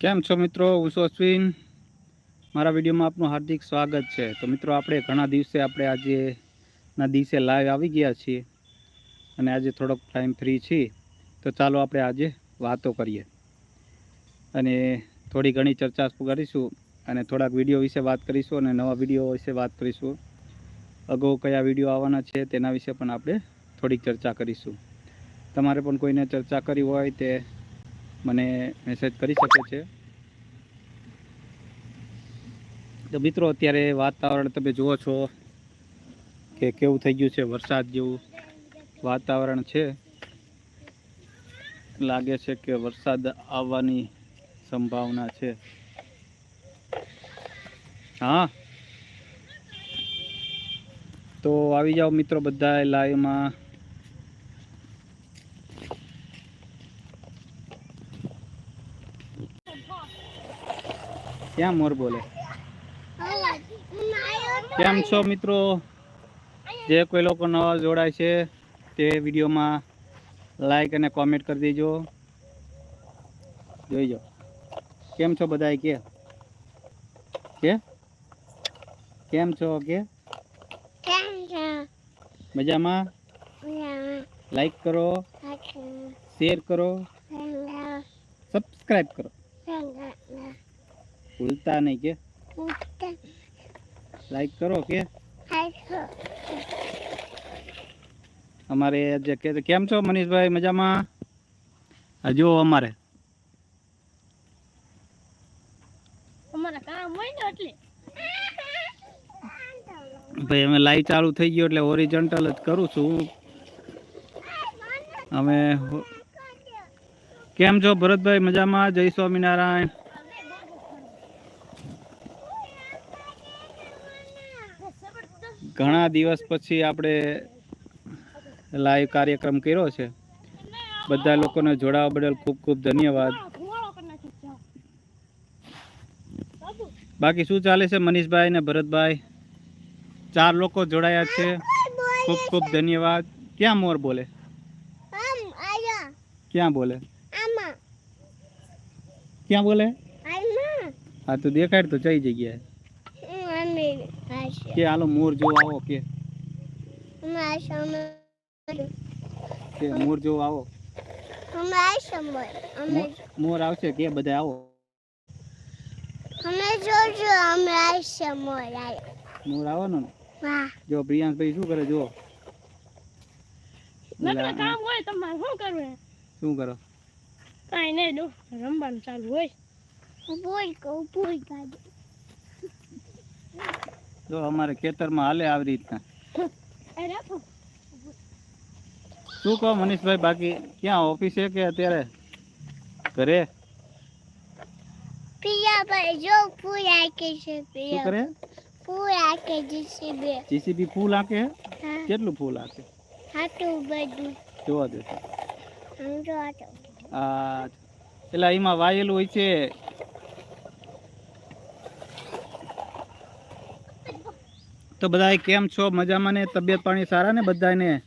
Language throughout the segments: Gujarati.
કેમ છો મિત્રો? છું અશ્વિન. મારા વિડીયોમાં આપનું હાર્દિક સ્વાગત છે. તો મિત્રો, આપણે ઘણા દિવસે આપણે આજે ના દિવસે લાઈવ આવી ગયા છીએ અને આજે થોડોક ટાઈમ ફ્રી છીએ. તો ચાલો આપણે આજે વાતો કરીએ. અને થોડી ઘણી ચર્ચા કરીશું અને થોડાક વીડિયો વિશે વાત કરીશું અને નવા વીડિયો વિશે વાત કરીશું. અગાઉ કયા વીડિયો આવવાના છે તેના વિશે પણ આપણે થોડીક ચર્ચા કરીશું. તમારે પણ કોઈને ચર્ચા કરી હોય તે મને મેસેજ કરી શકે છે. તો મિત્રો, અત્યારે વાતાવરણ તમે જુઓ છો કે કેવું થઈ ગયું છે, વરસાદ જેવું વાતાવરણ છે. લાગે છે કે વરસાદ આવવાની સંભાવના છે. હા. તો આવી જાઓ મિત્રો બધા લાઈવમાં ક્યાં મોર બોલે? કેમ છો મિત્રો? જે કોઈ લોકો નવા જોડાય છે તે વિડીયોમાં લાઈક અને કોમેન્ટ કરી દેજો. જોઈજો કેમ છો બધા કે? કે? કેમ છો કે? મજામાં? લાઈક કરો શેર કરો. સબસ્ક્રાઈબ કરો. ભૂલતા નહીં કે? લાઈક કરો કે? અમારે જે કે કેમ છો મનીષભાઈ? મજામાં? આ જુઓ અમારે ભાઈ અમે લાઈવ ચાલુ થઈ ગયો એટલે ઓરિજન્ટલ જ કરું છું. અમે કેમ છો ભરતભાઈ? મજામાં? જય સ્વામિનારાયણ. ઘણા દિવસ પછી આપણે લાઈવ કાર્યક્રમ કર્યો છે. બધા લોકોને જોડાવા બદલ ખૂબ ખૂબ ધન્યવાદ. બાકી શું ચાલે છે મનીષભાઈ ને ભરતભાઈ? ચાર લોકો જોડાયા છે. ખૂબ ખૂબ ધન્યવાદ. ક્યાં મોર બોલે? ક્યાં બોલે? ક્યાં બોલે? હા તો દેખાડ તો જઈ જગ્યાએ. કે હાલો મોર જોવા આવો કે. કે મોર જોવા આવો. મોર- મોર આવશે કે બધા આવો? મોર આવવાનો ને? જો પ્રિયાંશભાઈ શું કરે જો કામ હોય તમારે શું કરવું? શું કરો? કાંઈ નહીં દો રમવાનું ચાલુ હોય. જો અમારે ખેતરમાં હાલે આવી રીતના. શું કહો મનીષભાઈ બાકી ક્યાં ઓફિસે કે અત્યારે ઘરે? શું કરે? જીસીબી ફૂલ આંકે? કેટલું ફૂલ આંકે? જોવા દે. આ એટલે એમાં વાયેલું હોય છે. તો બધા કેમ છો? મજામાં ને? તબિયત પાણી સારા ને બધાને.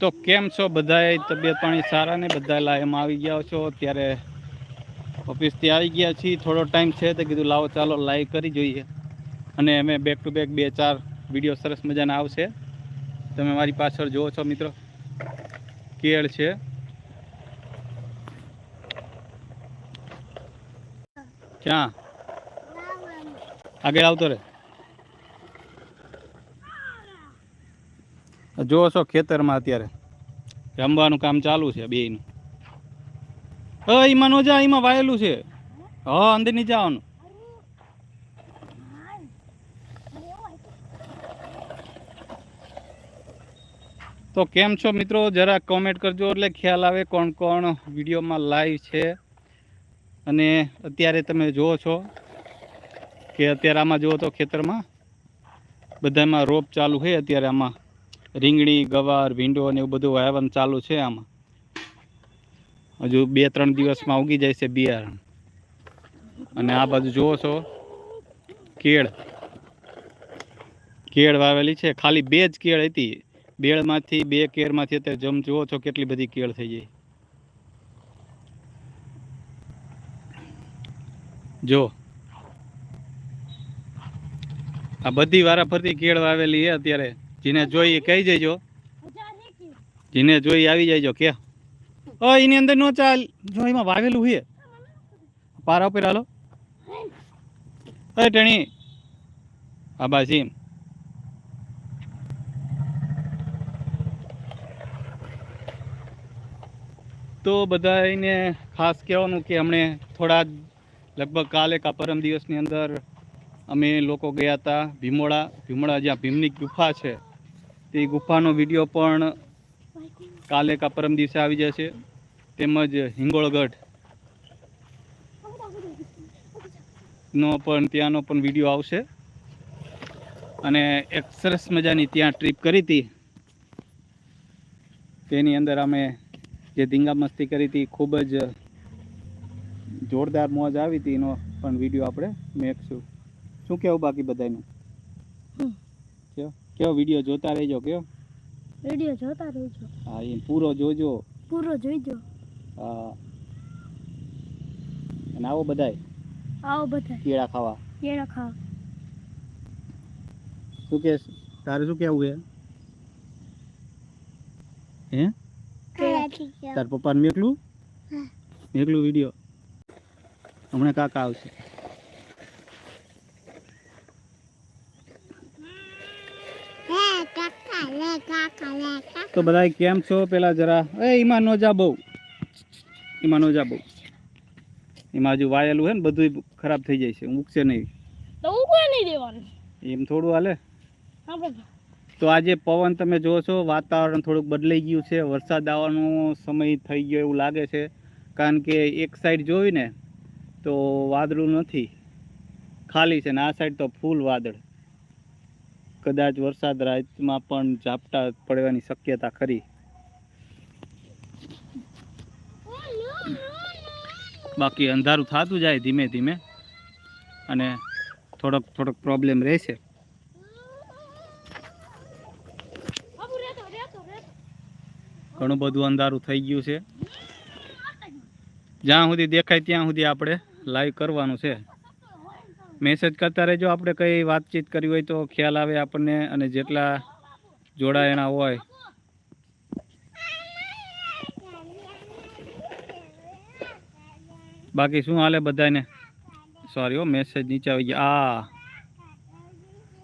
તો કેમ છો બધા તબિયત પાણી સારા ને? બધા લાયમાં આવી ગયા છો? ત્યારે ઓફિસથી આવી ગયા છીએ. થોડો ટાઈમ છે તો કીધું લાવો ચાલો, લાઈવ કરી જોઈએ. અને અમે બેક ટુ બેક બે ચાર વીડિયો સરસ મજાના આવશે. તમે મારી પાછળ જુઓ છો મિત્રો. કેળ છે. ક્યાં? આગળ આવતો રે. જુઓ છો ખેતરમાં અત્યારે. રમવાનું કામ ચાલુ છે બેયનું. હ એમાં નો જા એમાં વાયેલું છે. હા અંદર નહીં જવાનું. તો કેમ છો મિત્રો? જરા કોમેન્ટ કરજો. એટલે ખ્યાલ આવે કોણ કોણ વિડીયોમાં લાઈવ છે. અને અત્યારે તમે જુઓ છો કે અત્યારે આમાં જુઓ તો ખેતરમાં બધામાં રોપ ચાલુ છે અત્યારે આમાં. રીંગણી, ગવાર, ભીંડો ને એવું બધું વાવન ચાલુ છે આમાં. હજુ બે ત્રણ દિવસમાં ઉગી જાય છે બિયારણ. અને આ બાજુ જુઓ છો, કેળ. કેળ વાવેલી છે. ખાલી બે જ કેળ હતી. બેળમાંથી બે કેરમાંથી અત્યારે જમ જુઓ છો કેટલી બધી કેળ થઈ જાય જો. આ બધી વારા ફરતી કેળ વાવેલી છે અત્યારે. જેને જોઈ કહી જજો જેને જોઈ આવી જાયજો કે. ઓ એની અંદર નો ચાલ. જો એમાં વાવેલું છે. પારા ઉપર હાલો. અરે ટણી. આ તો બધાને ખાસ કહેવાનું કે અમને થોડા લગભગ કાલે કા પરમ દિવસની અંદર અમે લોકો ગયા હતા ભીમોડા ભીમોડા જ્યાં ભીમની ગુફા છે. તે ગુફાનો વીડિયો પણ કાલે કા પરમ દિવસે આવી જશે. તેમજ હિંગોળગઢ નો પણ ત્યાંનો પણ વીડિયો આવશે. અને એક સરસ મજાની ત્યાં ટ્રીપ કરી હતી. તેની અંદર અમે જે ધીંગા મસ્તી કરી હતી ખૂબ જ જોરદાર મોજ આવી હતી એનો પણ વીડિયો આપણે મેકશું. શું કેવું બાકી બધાનું. કેવો? કેવો વીડિયો જોતા રહેજો કેવો? વીડિયો જોતા રહેજો. હા એ પૂરો જોજો. પૂરો જોઈજો. હા. અને આવો બધાય. આવો બધા કેળા ખાવા. કેળા ખાવા. શું કે તારે શું કેવું છે? હે? તાર પપ્પાને મેકલું? મેકલું વીડિયો હમણાં કાકા આવશે. તો બધા કેમ છો? પેલા જરા એ એમાં નો જા બહુ. એમાં નો જા બહુ. એમાં હજુ વાયેલું છે ને બધું ખરાબ થઈ જાય છે. ઉગશે નહીં. તો હું નહીં દેવાનું. એમ થોડું હાલે. આપણે તો આજે પવન તમે જુઓ છો, વાતાવરણ થોડુંક બદલાઈ ગયું છે. વરસાદ આવવાનો સમય થઈ ગયો એવું લાગે છે. કારણ કે એક સાઈડ જોઈ ને તો વાદળું નથી. ખાલી છે ને આ સાઈડ તો ફૂલ વાદળ. કદાચ વરસાદ રાતમાં પણ ઝાપટા પડવાની શક્યતા ખરી. બાકી અંધારું થતું જાય ધીમે ધીમે અને થોડોક થોડોક પ્રોબ્લેમ રહેશે. ઘણું બધું અંધારું થઈ ગયું છે. જ્યાં સુધી દેખાય ત્યાં સુધી આપણે લાઈવ કરવાનું છે. મેસેજ કરતા રહેજો, આપણે કંઈ વાતચીત કરી હોય તો ખ્યાલ આવે આપણને અને જેટલા જોડાયેલા હોય. બાકી શું હાલે બધાને? સોરી હો મેસેજ નીચે આવી ગયા. આ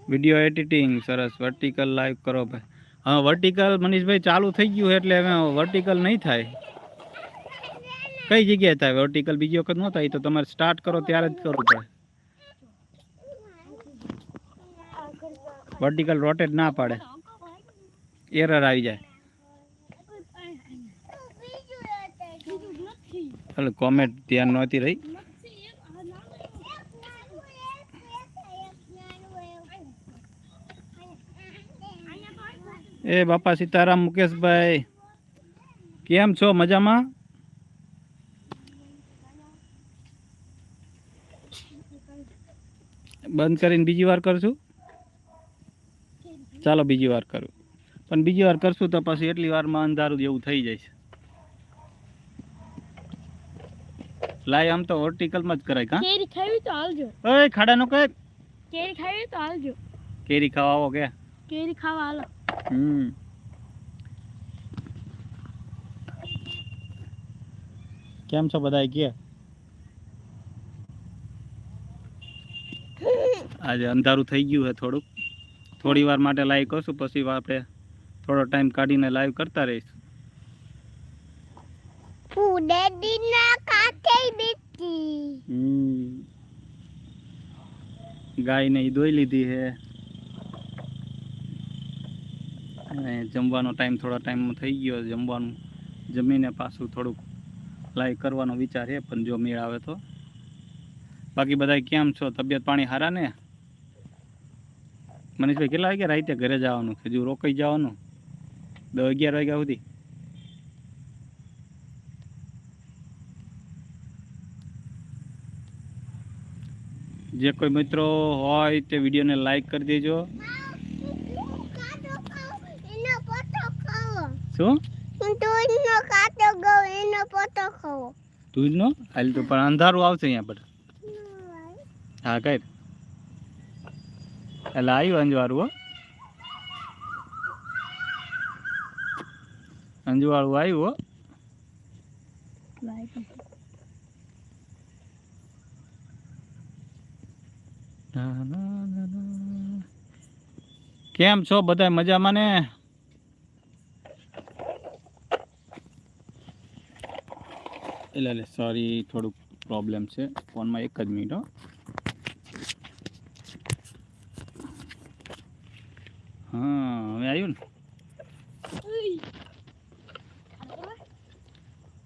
વીડિયો એડિટિંગ સરસ. વર્ટિકલ લાઈવ કરો ભાઈ. હા વર્ટિકલ મનીષભાઈ ચાલુ થઈ ગયું એટલે હવે વર્ટિકલ નહીં થાય. કઈ જગ્યાએ થાય? વર્ટિકલ બીજી વખત ન થાય? તો તમારે સ્ટાર્ટ કરો ત્યારે જ કરવું પડે. વર્ટિકલ રોટેટ ના પાડે. એરર આવી જાય. એટલે કોમેન્ટ ધ્યાન નહોતી રહી. એ બાપા સીતારામ મુકેશભાઈ કેમ છો મજામાં? બંધ કરીને બીજી વાર કરશું? ચાલો બીજી વાર કરું. પણ બીજી વાર કરશું તો પછી એટલી વારમાં અંધારું જેવું થઈ જાય છે. લાય આમ તો હોર્ટિકલમાં જ કરાય કા કેરી ખાવી તો આવજો ઓય ખાડાનો કઈ? કેરી ખાવી તો આવજો કેરી ખાવા આવો કે? કેરી ખાવા હાલો. હમ. કેમ છો બધા કે? આજે અંધારું થઈ ગયું છે થોડુંક. થોડી વાર માટે લાઈવ કરશું પછી આપણે થોડો ટાઈમ કાઢીને લાઈવ કરતા રહીશું. ગાય ગાયને ઈ દોઈ લીધી છે અને જમવાનો ટાઈમ થોડા ટાઈમમાં થઈ ગયો. જમવાનું જમીને પાછું થોડુંક લાઈવ કરવાનો વિચાર છે, પણ જો મેળ આવે તો. બાકી બધા કેમ છો? તબિયત પાણી સારા ને? મનીષભાઈ, કેટલા વાગ્યા રાતે ઘરે જવાનું? હજુ રોકાઈ જવાનું? દસ અગિયાર વાગ્યા સુધી? જે કોઈ મિત્રો હોય તે વિડીયોને લાઈક કરી દેજો એના પોતા શું? હું દૂધનો કાચો એનો પોતો ખાવો. તું હાલ તો પણ અંધારું આવશે અહીંયા પર હા કઈ એટલે આવ્યું અંજવાળું હો. અંજવાળું આવ્યું હો. કેમ છો? બધા મજામાં ને? એટલે એટલે સોરી થોડુંક પ્રોબ્લેમ છે. ફોનમાં એક જ મિનિટ હો. હા હવે આવ્યું ને?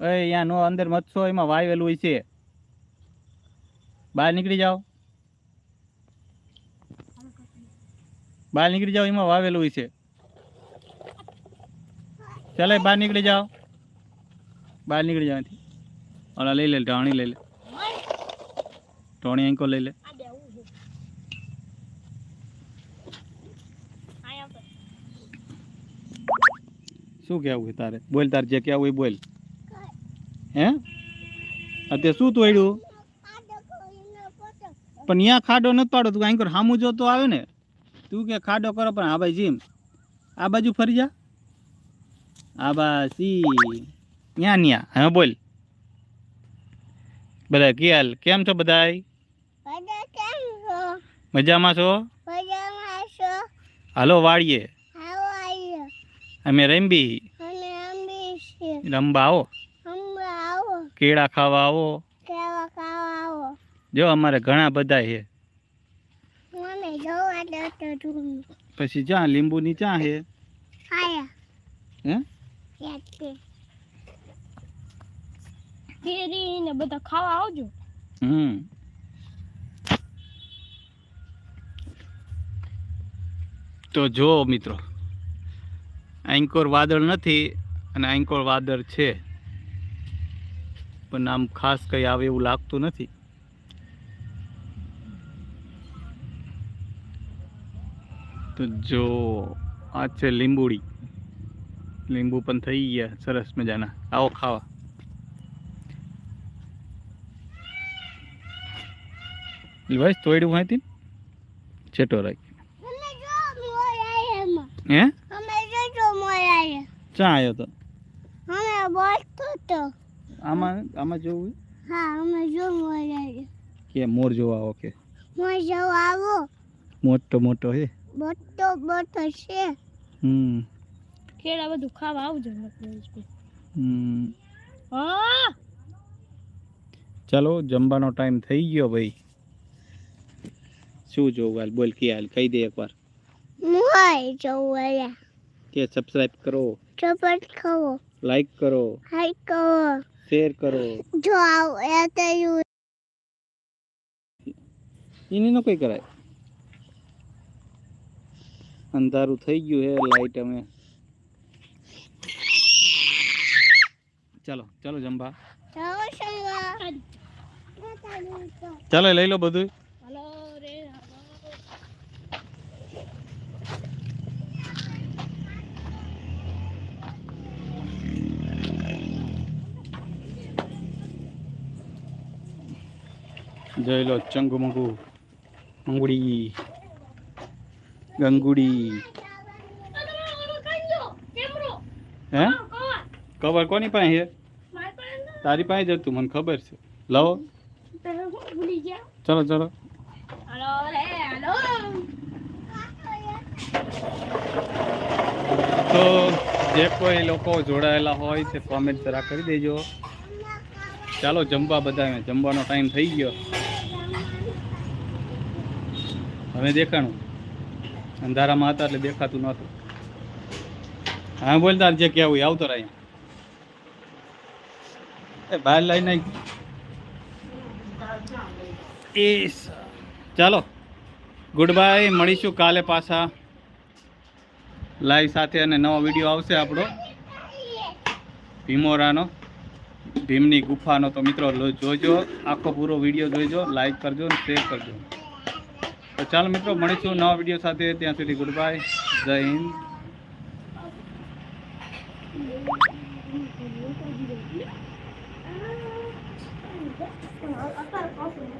એ અહીંયા નો અંદર મચ્છો એમાં વાવેલું હોય છે બહાર નીકળી જાઓ. બહાર નીકળી જાઓ એમાં વાવેલું હોય છે ચાલે બહાર નીકળી જાઓ. બહાર નીકળી જાઓ અહીંથી. ઓલા લઈ લે ઢાણી લઈ લે ઢોણી અંકો લઈ લે આ દેવું છે આયા તો શું કહેવું છે તારે બોલ તારે જે કહેવું હોય બોલ હે અત્યારે શું તોડ્યું કાચો ગયો એનો પોતો પણ ત્યાં ખાડો નથી પાડો તું અહીં સામું જોતો આવે ને તું કે ખાડો કરો પણ આ ભાઈ જીમ આ બાજુ ફરી જા આ બાસી ન્યા ન્યા હા બોલ બધા કિયાલ કેમ છો બધા કેમ છો? મજામાં છો? મજામાં છો? હાલો વાળીએ. અમે રંબી અંબી રંબા આવો. કેળા ખાવા આવો. જો અમારે ઘણા બધા છે પછી જોવા લીંબુ ની ચા હે? હે? કેરી ને બધા ખાવા આવજો. હમ. તો જો મિત્રો એન્કોર વાદળ નથી અને એન્કોર વાદળ છે. પણ આમ ખાસ કંઈ આવે એવું લાગતું નથી. તો જો, આ છે લીંબુડી. લીંબુ પણ થઈ ગયા, સરસ મજાના. આવો ખાવા. ભાઈ તોડ્યું તી છેટો રાખી હે? ચા આવ્યો તો? અમે બોલતો તો. આમાં આમાં જોવું હા? અમે જો મોય આયા. કે મોર જોવા ઓકે મોય જો આવો. મોટો મોટો હે? બોટો બોટો છે. હમ. કેળા બધું ખાવા આવજો હમ. હા. ચાલો જમવાનો ટાઈમ થઈ ગયો ભાઈ. શું જોવું હાલ બોલ કે હાલ કહી દે એકવાર. મોય જોવાયા. કે સબસ્ક્રાઇબ કરો. ચપટ ખાવો લાઈક કરો. હાઈ કહો શેર કરો. જો આવો એ તો યુ એની નો કઈ કરાય. અંધારું થઈ ગયું હે લાઈટ અમે ચાલો ચાલો જમવા ચાલો સંગા ચાલો લઈ લો બધું હલો રે હલો જોઈ લો ચંગુ મંગુ અંગુડી ગંગુડી. હે? ખબર કોની પાસે છે? તારી પાસે જ હતું, મને ખબર છે. લાવો. ચલો ચલો. તો જે કોઈ લોકો જોડાયેલા હોય તે કોમેન્ટ જરા કરી દેજો. ચાલો, જમવા બધા જમવાનો ટાઈમ થઈ ગયો. હવે દેખાણું. અંધારામાં હતા એટલે દેખાતું નહોતું. હા, બોલ તાર જે કહેવું એ આવતો રહી એ બહાર લઈને એ ચાલો. ગુડ બાય મળીશું કાલે પાછા. લાઈવ સાથે અને નવો વીડિયો આવશે આપણો. ભીમોરાનો. ભીમની ગુફાનો તો મિત્રો જોજો. આખો પૂરો વીડિયો જોઈજો લાઈક કરજો અને શેર કરજો. તો ચાલો મિત્રો મળીશું નવા વીડિયો સાથે ત્યાં સુધી ગુડ બાય જય હિન્દ Thank.